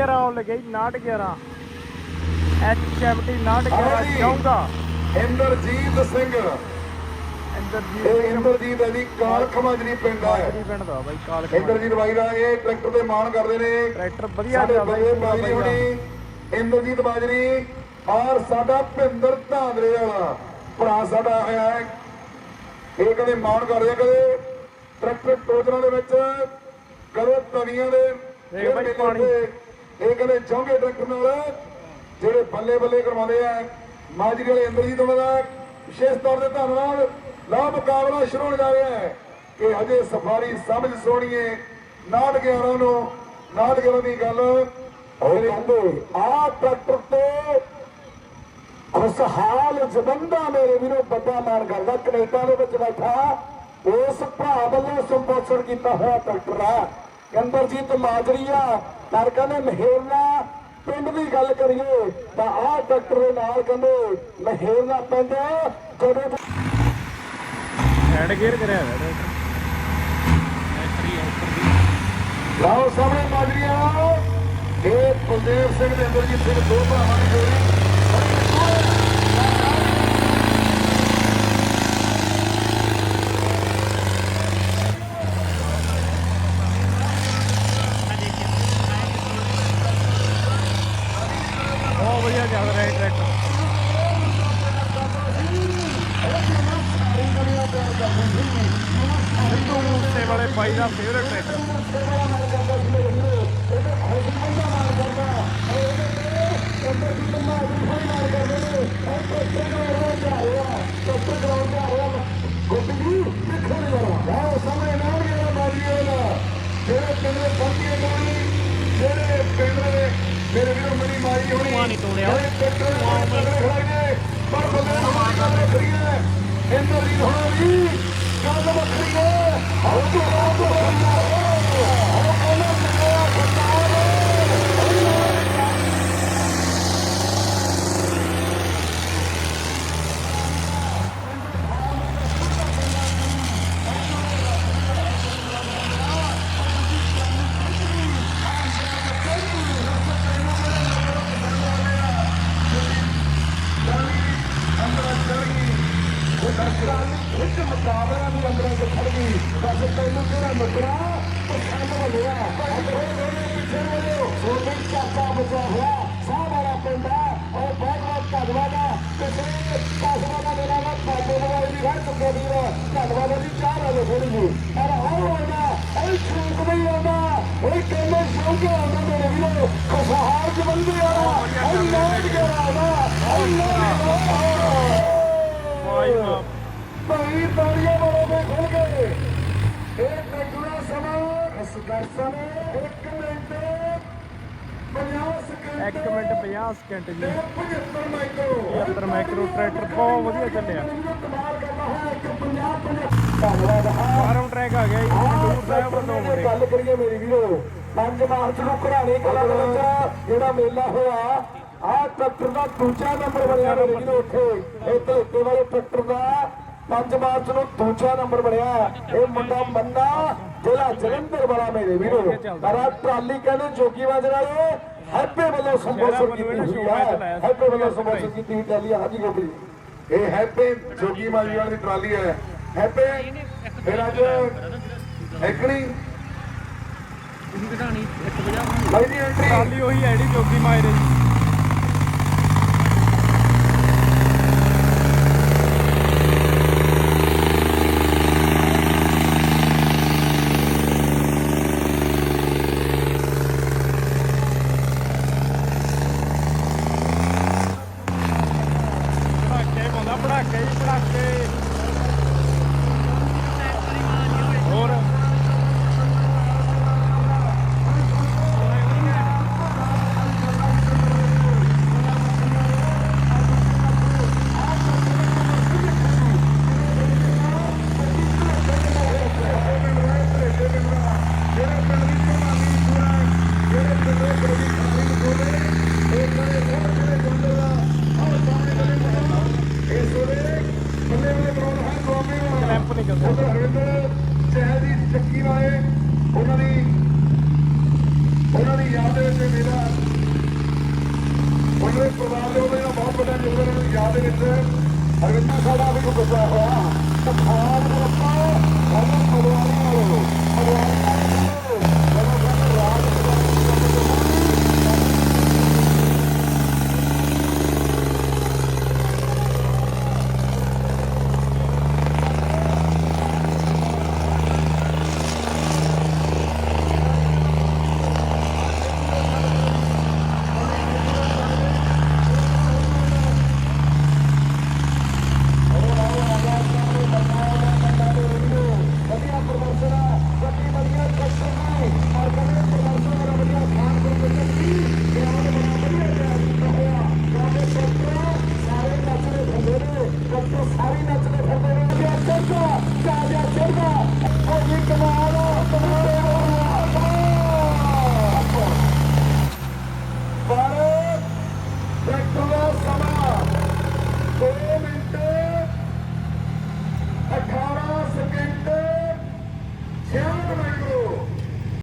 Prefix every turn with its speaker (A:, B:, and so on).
A: 11 ਆਉਣ ਲੱਗੇ 911 H70 911 ਜਾਊਂਗਾ।
B: ਇੰਦਰਜੀਤ ਸਿੰਘ।
A: ਇੰਦਰਜੀਤ
B: ਇਹ ਇੰਦਰਜੀਤ ਹੈ ਜੀ ਕਾਲ ਖਮਾਜਰੀ ਪਿੰਡ ਹੈ।
A: ਮਾਜਰੀ ਪਿੰਡ ਦਾ ਬਾਈ ਕਾਲ
B: ਇੰਦਰਜੀਤ ਬਾਈ ਦਾ ਇਹ ਟਰੈਕਟਰ ਤੇ ਮਾਣ ਕਰਦੇ ਨੇ।
A: ਟਰੈਕਟਰ ਵਧੀਆ ਚੱਲਦਾ ਬਾਈ ਦਾ।
B: ਹੁਣੀ ਇੰਦਰਜੀਤ ਬਾਜਰੀ ਔਰ ਸਾਡਾ ਭਿੰਦਰ ਧਾਂਦਰੇ ਵਾਲਾ। ਭਰਾ ਸਾਡਾ ਆਇਆ ਹੈ। ਇਹ ਕਦੇ ਮਾਣ ਕਰਦੇ ਆ, ਕਦੇ ਟਰੈਕਟਰ ਟੋਜਰਾਂ ਦੇ ਵਿੱਚ ਕਦੇ ਤਵੀਆਂ ਦੇ
A: ਦੇਖ ਬਾਈ ਪਾਣੀ।
B: ਇਹ ਕਹਿੰਦੇ ਚੌਂਗੇ ਟਰੈਕਟਰ ਨਾਲ, ਜਿਹੜੇ ਬੱਲੇ ਬੱਲੇ ਕਰਵਾਉਂਦੇ ਆ। ਮਾਜਰੀ ਵਾਲੇ ਇੰਦਰਜੀਤ ਉਹਨਾਂ ਵਿਸ਼ੇਸ਼ ਤੌਰ ਤੇ ਧੰਨਵਾਦ। ਲਾ ਮੁਕਾਬਲਾ ਸ਼ੁਰੂ ਹੋਣ ਜਾ ਰਿਹਾ ਹੈ ਕਿ ਅਜੇ ਸਫਾਰੀ ਸਮਝ ਸੋਣੀਏ 911 ਨੂੰ 911 ਦੀ ਗੱਲ। ਉਹ ਕਹਿੰਦੇ, ਆ ਟਰੈਕਟਰ ਤੋਂ ਖੁਸ਼ਹਾਲ ਜਬੰਦਾ ਮੇਰੇ ਵੀਰੋ ਵੱਡਾ ਮਾਨ ਕਰਦਾ। ਕੈਨੇਡਾ ਦੇ ਵਿੱਚ ਬੈਠਾ। ਉਸ ਭਰਾ ਵੱਲੋਂ ਸੰਬੋਧਨ ਕੀਤਾ ਹੋਇਆ ਟਰੈਕਟਰ ਆ ਕੰਦਰਜੀਤ ਮਾਜਰੀਆ ਪਰ ਕਹਿੰਦੇ ਮਹਿਰਨਾ ਪਿੰਡ ਦੀ ਗੱਲ ਕਰੀਏ ਤਾਂ ਆਹ ਟਰੈਕਟਰ ਦੇ ਨਾਲ ਕਹਿੰਦੇ ਮਹਿਰਨਾ ਪਿੰਡ ਜਦੋਂ
A: ਹੈਂਡ ਗੇਅਰ ਕਰਿਆ ਹੋਇਆ
B: ਲਾਓ ਸਾਹਮਣੇ ਮਾਜਰੀਆ ਇਹ ਕੁਲਦੀਪ ਸਿੰਘ ਦੇ ਅੰਦਰਜੀਤ ਸਿੰਘ ਦੋ ਭਰਾਵਾਂ ਦੀ ਜੋੜੀ
A: ਬਹੁਤ ਵਧੀਆ ਚੱਲ ਰਿਹਾ ਇਹ ਟਰੈਕਟਰ ਸਿੱਧੂ ਮੂਸੇ ਵਾਲੇ ਬਾਈ ਦਾ ਫੇਵਰਟ
B: ਮੇਰੇ ਵੀਰੋ ਮਾਰੀ ਹੋਣੀ
A: ਧੂੰਆਂ ਨਹੀਂ ਤੋੜਿਆ।
B: ਦੇ ਨਾਲ ਖੜਾਈ ਨੇ ਪਰ ਬੰਦੇ ਹਮਾਰੀ ਗੱਲ ਵੱਖਰੀ ਹੈ ਇੰਦਰ ਦੀ ਹੋਣਾ ਵੀ। ਗੱਲ ਵੱਖਰੀ ਹੈ ਆਓ ਤੋਂ ਆਓ ਤੋਂ ਆਓ ਇੱਕ ਮੁਕਾਬਲਾ ਵੀ ਅੰਦਰਾਂ ਚ ਖੜ ਗਈ ਬਸ ਤੈਨੂੰ ਕਿਹੜਾ ਨੁਕਰਾ ਪਸੰਦ ਬਣਿਆ ਅੰਦਰੋਂ ਦੋਨੇ ਪਿੱਛੇ ਵਾਲਿਓ ਛੋਟੇ ਚਾਚਾ ਬਚਾ ਹੋਇਆ ਸਾਹ ਵਾਲਾ ਪਿੰਡ ਹੈ ਔਰ ਬਹੁਤ ਬਹੁਤ ਧੰਨਵਾਦ ਹੈ ਪਿਛਲੇ ਕਾਸਵਾ ਦਾ ਮੇਰਾ ਨਾ ਪਾਪੇ ਦਾ ਵੀ ਘਰ ਚੁੱਕੇ ਵੀਰ ਧੰਨਵਾਦ ਜੀ ਚਾਹ ਵਾਲੇ ਥੋੜੀ ਜੀ ਪਰ ਆਉ ਆਉਂਦਾ ਇਹ ਸ਼ੌਕ ਨਹੀਂ ਆਉਂਦਾ ਇਹ ਕਹਿੰਦੇ ਸ਼ੌਕ ਆਉਂਦਾ ਮੇਰੇ ਵੀਰੋ ਖੁਸ਼ਹਾਲ ਜਵੰਦੇ ਆਉਂਦਾ ਇਹ ਲੋਟ ਗਿਆ ਇਹ ਲੋਟ
A: ਬਾਈ ਬਾਪ
B: ਭਾਈ ਤਾੜੀਆਂ ਮਾਰੋ ਦੇ ਖੁੱਲ ਗਏ ਇਹ ਟੈਕੂਰਾ ਸਮਾਂ ਇਸ ਦਰਸ਼ਨ 1 ਮਿੰਟ 50 ਸਕਿੰਟ
A: ਇੱਕ ਮਿੰਟ 50 ਸਕਿੰਟ ਜੀ।
B: 75 ਮਾਈਕਰੋ
A: 75 ਮਾਈਕਰੋ ਟਰੈਕਟਰ ਬਹੁਤ ਵਧੀਆ ਚੱਲਿਆ।
B: ਕਮਾਲ ਕਰਦਾ ਹੈ ਇੱਕ 50 50 ਧੰਨਵਾਦ। ਆ
A: ਫਾਰਮ ਟਰੈਕ ਆ ਗਿਆ ਜੀ ਦੂਰ ਸਾਹਿਬ ਵੱਲੋਂ ਮੁੜੇ
B: ਗੱਲ ਕਰੀਏ ਮੇਰੀ ਵੀਰੋ। 5 ਮਾਰਚ ਨੂੰ ਘਰਾਣੇ ਕਲਾ ਦੇ ਵਿੱਚ ਜਿਹੜਾ ਮੇਲਾ ਹੋਇਆ ਆਹ ਟਰੈਕਟਰ ਦਾ ਦੂਜਾ ਨੰਬਰ ਬਣਿਆ ਮੇਰੇ ਵੀਰੋ ਉੱਥੇ ਇਹ ਧੋਤੇ ਵਾਲੇ ਟਰੈਕਟਰ ਦਾ 5 ਮਾਰਚ ਨੂੰ ਦੂਜਾ ਨੰਬਰ ਬਣਿਆ ਇਹ ਮੁੰਡਾ ਮੰਨਾ ਜ਼ਿਲ੍ਹਾ ਜਲੰਧਰ ਵਾਲਾ ਮੇਰੇ ਵੀਰੋ। ਪਰ ਆਹ ਟਰਾਲੀ ਕਹਿੰਦੇ ਜੋਗੀ ਬਾਜਰਾ ਇਹ ਹੈਪੇ ਵੱਲੋਂ ਸੰਬੋਧਨ ਕੀਤੀ ਹੋਈ ਹੈ। ਹੈਪੇ ਵੱਲੋਂ ਸੰਬੋਧਨ ਕੀਤੀ ਹੋਈ ਟਰਾਲੀ ਹਾਜੀ ਗੋਪੀ ਇਹ ਹੈਪੇ ਜੋਗੀ ਬਾਜਰਾ ਦੀ ਟਰਾਲੀ ਹੈ। ਹੈਪੇ ਫਿਰ ਅੱਜ ਐਕਣੀ ਭਾਈ ਦੀ ਐਂਟਰੀ
A: ਟਰਾਲੀ ਉਹੀ ਹੈ ਜਿਹੜੀ ਜੋਗੀ ਮਾਇਰੇ ਦੀ। ਚਹਿਲ ਦੀ ਚੱਕੀ ਵਾਲੇ
B: ਉਹਨਾਂ ਦੀ ਉਹਨਾਂ ਦੀ ਯਾਦ ਦੇ ਵਿੱਚ ਮੇਰਾ ਉਹਨਾਂ ਦੇ ਪਰਿਵਾਰ ਦੇ ਉਹਨਾਂ ਦਾ ਬਹੁਤ ਵੱਡਾ ਯੋਗਦਾਨ ਉਹਨਾਂ ਦੀ ਯਾਦ ਦੇ ਵਿੱਚ ਅਰਵਿੰਦਰ ਸਾਹਿਬ ਆ ਵੀ ਨੂੰ ਦੱਸਿਆ ਹੋਇਆ ਸਤਿ ਸ੍ਰੀ ਅਕਾਲ